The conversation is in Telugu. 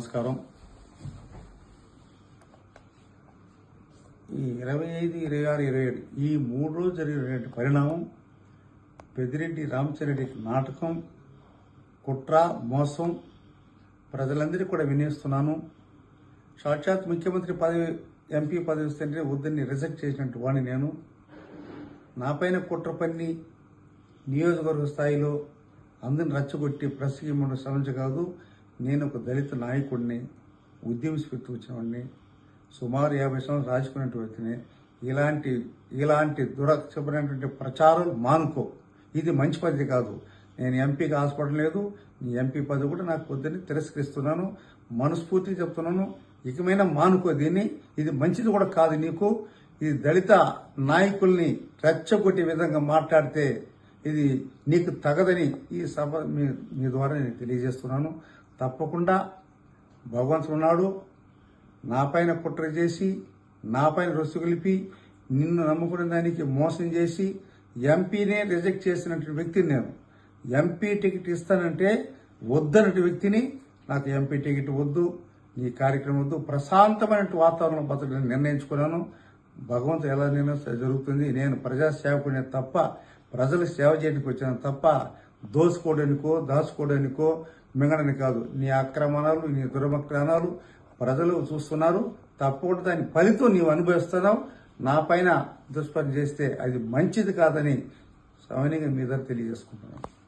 నమస్కారం. ఈ ఇరవై ఐదు ఇరవై ఆరు ఇరవై ఏడు ఈ మూడు రోజులు జరిగినటువంటి పరిణామం పెద్దిరెడ్డి రామచంద్రెడ్డి నాటకం కుట్ర మోసం ప్రజలందరికీ కూడా వినియోస్తున్నాను సాక్షాత్ ముఖ్యమంత్రి పదవి ఎంపీ పదవి ఇస్తుంటే వద్దని రిజెక్ట్ చేసినట్టు వాడిని నేను. నాపైన కుట్ర పన్ని నియోజకవర్గ స్థాయిలో అందరిని రచ్చగొట్టి ప్రెస్కి మన శ్రమించ కాదు. నేను ఒక దళిత నాయకుడిని ఉద్యమ స్ఫూర్తి వచ్చినవాడిని సుమారు యాభై సంవత్సరాలు రాజుకున్నటువంటి వ్యక్తిని. ఇలాంటి ఇలాంటి దురక్షపమైనటువంటి ప్రచారాలు మానుకో. ఇది మంచి పద్ధతి కాదు. నేను ఎంపీకి ఆశపడడం లేదు. నీ ఎంపీ పదవి కూడా నాకు పొద్దున్నే తిరస్కరిస్తున్నాను. మనస్ఫూర్తిగా చెప్తున్నాను. ఇకమైనా మానుకో దీన్ని. ఇది మంచిది కూడా కాదు నీకు. ఇది దళిత నాయకుల్ని రెచ్చగొట్టే విధంగా మాట్లాడితే ఇది నీకు తగదని ఈ సభ మీ మీ ద్వారా నేను తెలియజేస్తున్నాను. తప్పకుండా భగవంతుడు ఉన్నాడు. నా పైన కుట్ర చేసి నాపైన రొస్సు కలిపి నిన్ను నమ్ముకునే దానికి మోసం చేసి ఎంపీనే రిజెక్ట్ చేసినటువంటి వ్యక్తిని నేను. ఎంపీ టికెట్ ఇస్తానంటే వద్దనటువంటి వ్యక్తిని నాకు ఎంపీ టికెట్ వద్దు ఈ కార్యక్రమం వద్దు. ప్రశాంతమైన వాతావరణం బతకడం నిర్ణయించుకున్నాను. భగవంతుడు ఎలా నిర్ణయం జరుగుతుంది. నేను ప్రజాసేవకునే తప్ప ప్రజల సేవ చేయడానికి వచ్చాను తప్ప దోచుకోవడానికో దాచుకోవడానికో మింగడని కాదు. నీ ఆక్రమణాలు నీ దురమక్రమణాలు ప్రజలు చూస్తున్నారు. తప్పకుండా దాని ఫలితం నీవు అనుభవిస్తున్నావు. నా పైన దుష్పని చేస్తే అది మంచిది కాదని సమయంగా మీ తెలియజేసుకుంటున్నాను.